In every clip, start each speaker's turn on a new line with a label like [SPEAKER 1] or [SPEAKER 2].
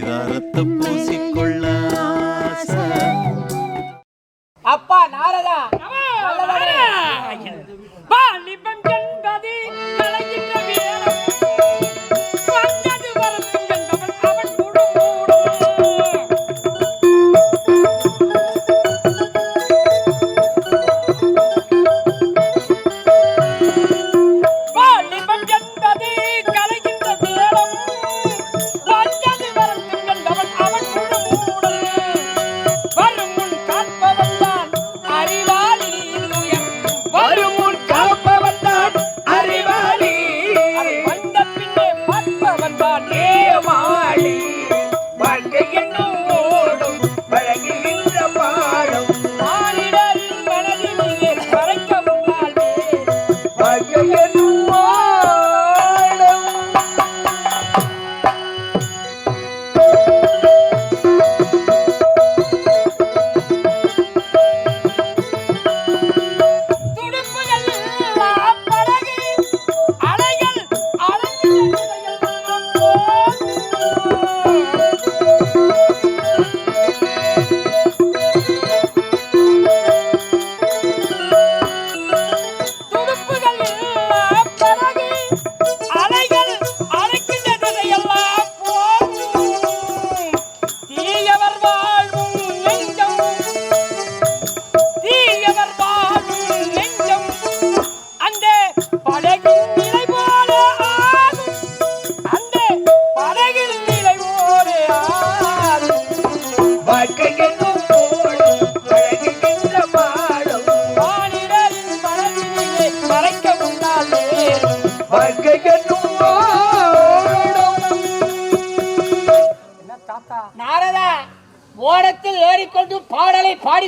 [SPEAKER 1] பரிதாரத்தை பூசிக்கொள்ள
[SPEAKER 2] அப்பா நாரதா.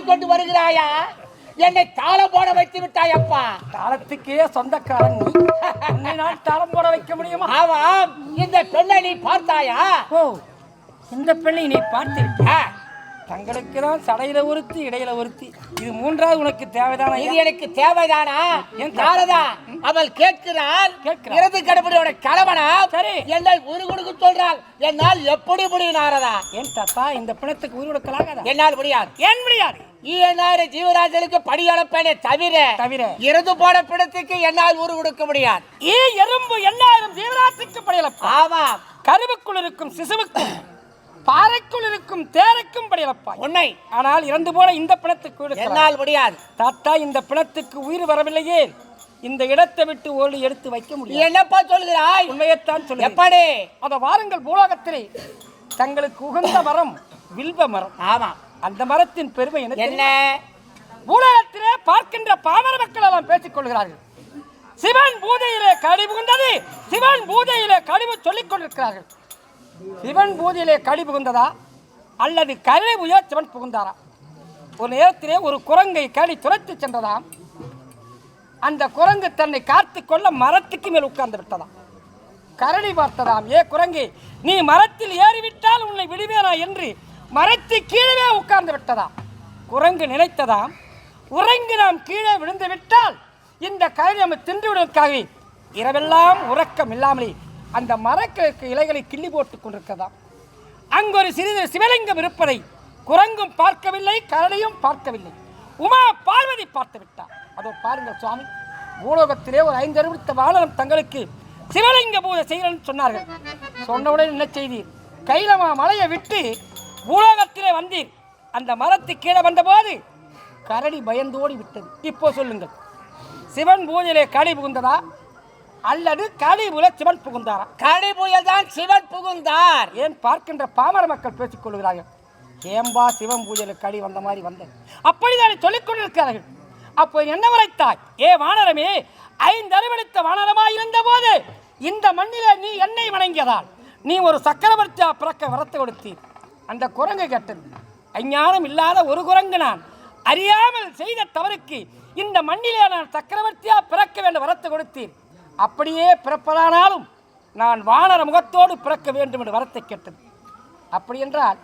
[SPEAKER 2] பாடிக்கொண்டு வருகிறாயா? என்னை தாளம் போட வைத்து விட்டாய் அப்பா.
[SPEAKER 3] தாளத்துக்கே சொந்தக்காரன் நீ. உன்னை நான் தாளம் போட வைக்க முடியுமா?
[SPEAKER 2] ஆமாம். இந்த பெண்ணை நீ பார்த்தாயா?
[SPEAKER 3] ஓ இந்த பெண்ணை நீ பார்த்திருக்க தங்களுக்கு தான் சடையில ஒருத்தி இடையில ஒருத்தி. இது மூன்றாவது உனக்கு தேவைதான
[SPEAKER 2] இது எனக்கு தேவைதானா?
[SPEAKER 3] ஏன் தாத்தா?
[SPEAKER 2] நாரதா அவள் கேட்கிறாள். இறந்து கடவுளோட கணவனா?
[SPEAKER 3] சரி.
[SPEAKER 2] என்னை உரு கொடுக்க சொல்றாள். என்னால் எப்படி முடியும் நாரதா?
[SPEAKER 3] ஏன் தாத்தா இந்த பிணத்துக்கு உயிர் கொடுக்கலாகாதா?
[SPEAKER 2] என்னால் முடியாது.
[SPEAKER 3] ஏன் முடியாது?
[SPEAKER 2] ஈயனாறு ஜீவராஜனுக்கு படி அளப்பேனே தவிர
[SPEAKER 3] தவிர.
[SPEAKER 2] இறந்து போன பிடத்துக்கு என்னால் உரு கொடுக்க முடியாது.
[SPEAKER 3] ஈ எறும்பு எண்ணாயிரம் ஜீவராசிக்கு படையலப்பா
[SPEAKER 2] ஆமாம்.
[SPEAKER 3] கருவுக்குள் இருக்கும் சிசுவுக்கும் பாறைக்குள் இருக்கும் தேரைக்கும் படையலப்பா
[SPEAKER 2] உண்மை
[SPEAKER 3] ஆனால் இறந்து போன இந்த பிணத்துக்கு.
[SPEAKER 2] என்னால் முடியாது.
[SPEAKER 3] தாத்தா இந்த பிணத்துக்கு உயிர் வரவில்லையே. இந்த இடத்தை விட்டு ஓடி எடுத்து வைக்க முடியும்
[SPEAKER 2] என்னப்பா சொல்கிறாய்
[SPEAKER 3] உண்மையைத்தான் சொல்லுங்கள்
[SPEAKER 2] எப்படி
[SPEAKER 3] அத வாருங்கள் பூலோகத்திலே. தங்களுக்கு உகந்த மரம் வில்வ மரம்.
[SPEAKER 2] ஆமா.
[SPEAKER 3] அந்த மரத்தின் பெருமை என்ன? பூலோகத்திலே பார்க்கின்ற பாமர மக்கள் எல்லாம் பேசிக் கொள்கிறார்கள். சிவன் பூஜையிலே கழி புகுந்தது சிவன் பூஜையிலே கழிவு சொல்லிக் கொண்டிருக்கிறார்கள். சிவன் பூஜையிலே களி புகுந்ததா? அல்லது கரை புஜ சிவன் புகுந்தாரா? ஒரு நேரத்திலே ஒரு குரங்கை களி துரைத்து சென்றதாம். அந்த குரங்கு தன்னை காத்து கொள்ள மரத்துக்கு மேல் உட்கார்ந்து விட்டதாம். கரடி பார்த்ததாம் ஏ குரங்கு நீ மரத்தில் ஏறிவிட்டால் உன்னை விடுவேனா? என்று மரத்து கீழே உட்கார்ந்து விட்டதாம். குரங்கு நினைத்ததாம் உறங்கி நாம் கீழே விழுந்து விட்டால் இந்த கரடி நம்ம தின்றுவிடுவதற்காக இரவெல்லாம் உறக்கம் இல்லாமலே அந்த மரக்கிழக்கு இலைகளை கிள்ளி போட்டுக் கொண்டிருக்கதாம் அங்கு ஒரு சிறிது சிவலிங்கம் இருப்பதை குரங்கும் பார்க்கவில்லை கரடியும் பார்க்கவில்லை. உமா பார்வதி பார்த்து விட்டார். அதோ பாருங்கள் சுவாமி பூலோகத்திலே ஒரு ஐந்து அறிவித்த வானரம் தங்களுக்கு சிவலிங்க பூஜை செய்கிறேன்னு சொன்னார்கள். சொன்னவுடன் என்ன செய்தீர்? கைலமா மலையை விட்டு பூலோகத்திலே வந்தீர். அந்த மரத்து கீழே வந்தபோது கரடி பயந்தோடி விட்டது இப்போ சொல்லுங்கள் சிவன் பூஜையிலே களி புகுந்ததா? அல்லது களி புல சிவன் புகுந்தாரா?
[SPEAKER 2] கடி புயல் தான் சிவன் புகுந்தார்.
[SPEAKER 3] ஏன் பார்க்கின்ற பாமர மக்கள் பேசிக் கொள்கிறார்கள்? ஏம்பா சிவன் பூஜையில் கடி வந்த மாதிரி வந்தேன் அப்படிதானே சொல்லிக் கொண்டிருக்கிறார்கள். அப்போ என்ன உரைத்தாய் ஏ வானரமே ஐந்து அறிவளித்த வானரமாய் இருந்த போது இந்த மண்ணிலே நீ என்னை வணங்கியதால் நீ ஒரு சக்கரவர்த்தியா பிறக்க வரத்து கொடுத்தீர். அந்த குரங்கு கேட்டது. அஞ்ஞானம் இல்லாத ஒரு குரங்கு நான். அறியாமல் செய்த தவறுக்கு இந்த மண்ணிலே நான் சக்கரவர்த்தியா பிறக்க வேண்டும் வரத்து கொடுத்தீர். அப்படியே பிறப்பதானாலும் நான் வானர முகத்தோடு பிறக்க வேண்டும் என்று வரத்தை கேட்டது. அப்படி என்றால்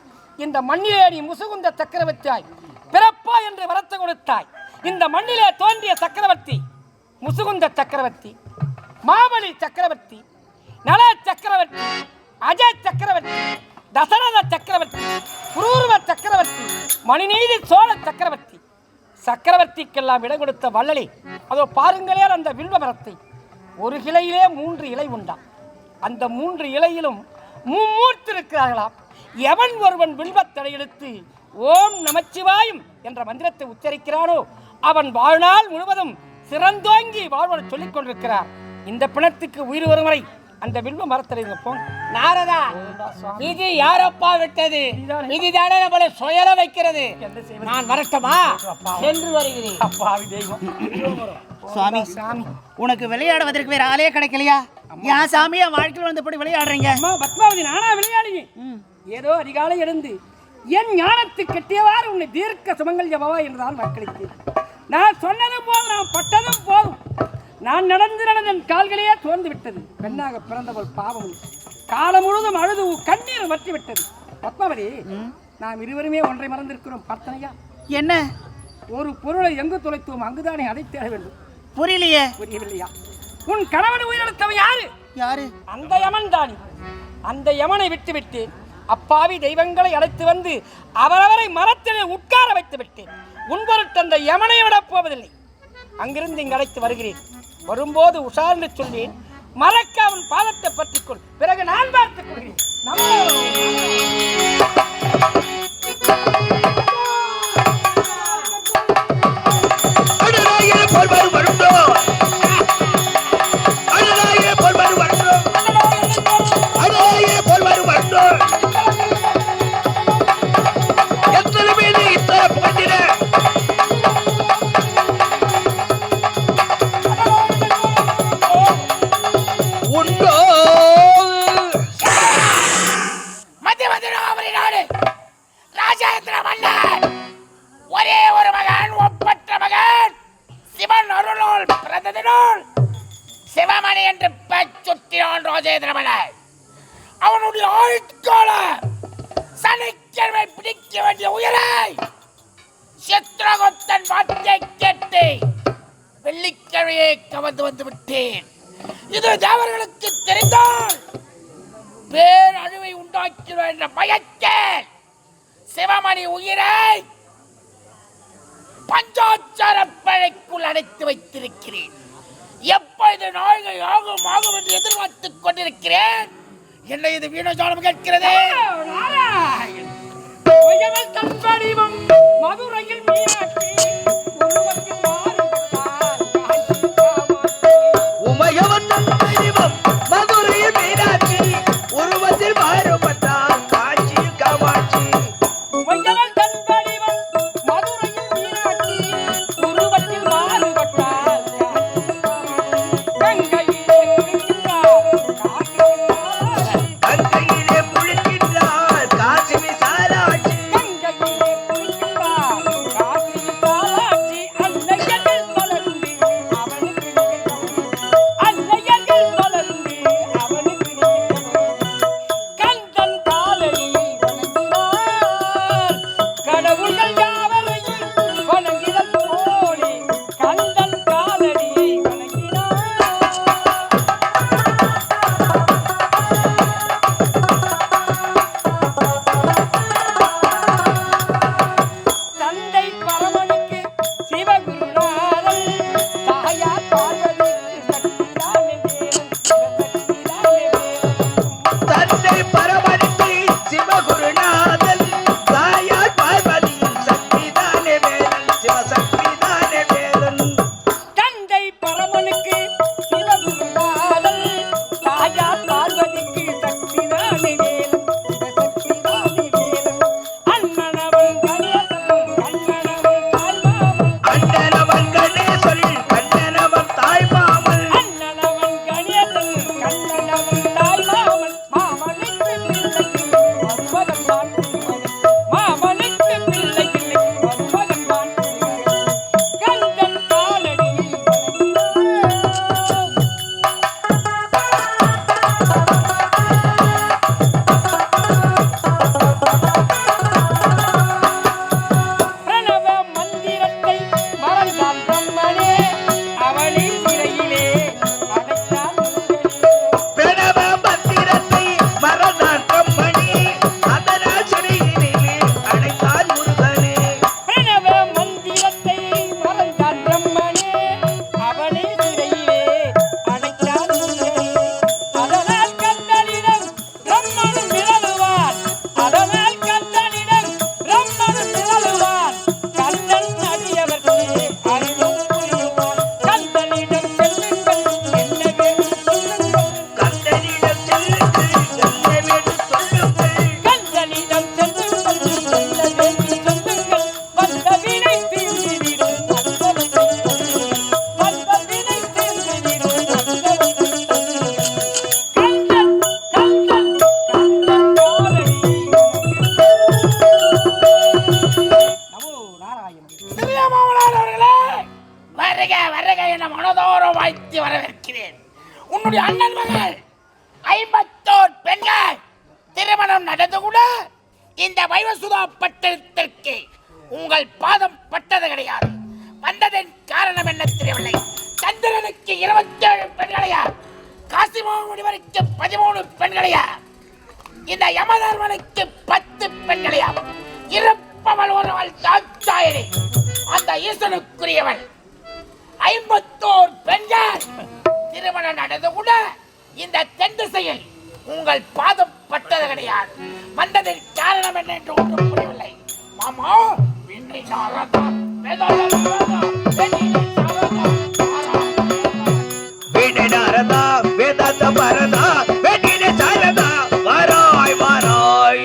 [SPEAKER 3] இந்த மண்ணிலே நீ முசுகுந்த சக்கரவர்த்தியாய் பிறப்பா என்று வரத்தை கொடுத்தாய். இந்த மண்ணிலே தோன்றிய சக்கரவர்த்தி முசுகுந்த சக்கரவர்த்தி மாமலி சக்கரவர்த்தி நல சக்கரவர்த்தி அஜய் சக்கரவர்த்தி தசரத சக்கரவர்த்தி குரூர்வ சக்கரவர்த்தி மணிநீதி சோழ சக்கரவர்த்தி. சக்கரவர்த்திக்கெல்லாம் இடம் கொடுத்த வள்ளலி அதோ பாருங்களே அந்த வில்வ மரத்தை. ஒரு கிளையிலே மூன்று இலை உண்டாம். அந்த மூன்று இலையிலும் மும்மூர்த்தி இருக்கிறார்களாம் எவன் ஒருவன் வில்வத்தடை எடுத்து ஓம் நமச்சிவாயும் என்ற மந்திரத்தை உச்சரிக்கிறானோ அவன் வாழ்நாள் முழுவதும் சிறந்தோங்கி வாழ்வதை சொல்லிக் கொண்டிருக்கிறார் இந்த பிணத்துக்கு உயிர் வரும் வரை அந்த வில்வ மரத்தடை போங்க
[SPEAKER 4] நாரதா விதி யாரப்பா விட்டது? விதிதானே நம்மளை சுயல வைக்கிறது? நான் வரட்டுமா? சென்று வருகிறேன்.
[SPEAKER 3] தெய்வம்
[SPEAKER 5] சுவாமி உனக்கு விளையாடுவதற்கு வேற ஆளே கிடைக்கலையா? என் சாமி என் வாழ்க்கையில் வந்தபடி விளையாடுறீங்க?
[SPEAKER 3] பத்மாவதி நானா விளையாடுங்க ஏதோ அதிகாலை எழுந்து என் ஞானத்து கெட்டியவாறு உன்னை தீர்க்க சுமங்கல் ஜபவா என்றுதான் வாக்களித்து நான் சொன்னதும் போதும் நான் பட்டதும் போதும். நான் நடந்து நடந்த என் கால்களே தோர்ந்து விட்டது. பெண்ணாக பிறந்தவள் பாவம். காலம் முழுதும் அழுது உன் கண்ணீர் வற்றி விட்டது. பத்மாவதி நாம் இருவருமே ஒன்றை மறந்திருக்கிறோம். பார்த்தனையா?
[SPEAKER 5] என்ன?
[SPEAKER 3] ஒரு பொருளை எங்கு தொலைத்தோம்? அங்குதானே அதை தேட வேண்டும்.
[SPEAKER 5] புரியலையே.
[SPEAKER 3] புரியவில்லையா? உன் கணவன் உயிரிழத்தவன் யாரு?
[SPEAKER 5] யாரு?
[SPEAKER 3] அந்த யமன் தானி. அந்த யமனை விட்டுவிட்டு அப்பாவி தெய்வங்களை அழைத்து வந்து அவரவரை மரத்திலே உட்கார வைத்து விட்டேன். உன்பொருட்டு அந்த யமனை விடப் போவதில்லை. அங்கிருந்து இங்கு அழைத்து வருகிறேன். வரும்போது உஷார்னு சொல்லி மறக்க அவன் பாதத்தை பற்றிக்கொள் பிறகு நான் பார்த்துக் கொள்கிறேன். நம்ம
[SPEAKER 4] கவர்ந்து வந்து விட்டேன். இது தேவர்களுக்கு தெரிந்தால் பேர் அழிவை என்ற பயத்தில் சிவமணி உயிரை பஞ்சாச்சார பழைக்குள் அடைத்து வைத்திருக்கிறேன். எப்பொழுது நாள்கள் ஆகும் ஆகும் என்று எதிர்பார்த்துக் கொண்டிருக்கிறேன். என்ன இது வீணஜாலம் கேட்கிறது?
[SPEAKER 3] மதுரையில்
[SPEAKER 4] என்னுடைய அண்ணன் மகள் ஐம்பத்தோர் பெண்கள் திருமணம் நடந்து கூட இந்த வைவசுதா பட்டத்திற்கு உங்கள் பாதம் பட்டது கிடையாது. வந்ததன் காரணம் என்ன தெரியவில்லை. சந்திரனுக்கு இருபத்தேழு பெண்களையா? காசிமோகன் பதிமூணு பெண்களையா? இந்த யமதர்மனுக்கு பத்து பெண்களையா? இருப்பவள் ஒருவள் தாட்சாயணி அந்த ஈசனுக்குரியவள் ஐம்பத்தோர் பெண்கள் திருமணம் நடந்து கூட இந்த தென் திசையில் உங்கள் பாதம் பட்டது கிடையாது. வந்ததின் காரணம் என்ன என்று ஒன்றும் புரியவில்லை. மாமா விண்ணை சாரதா, வேதாள சாரதா, வெண்ணினை
[SPEAKER 6] நாரதா வேதாந்த பரதா வெண்ணின சாரதா. வாராய் வாராய்.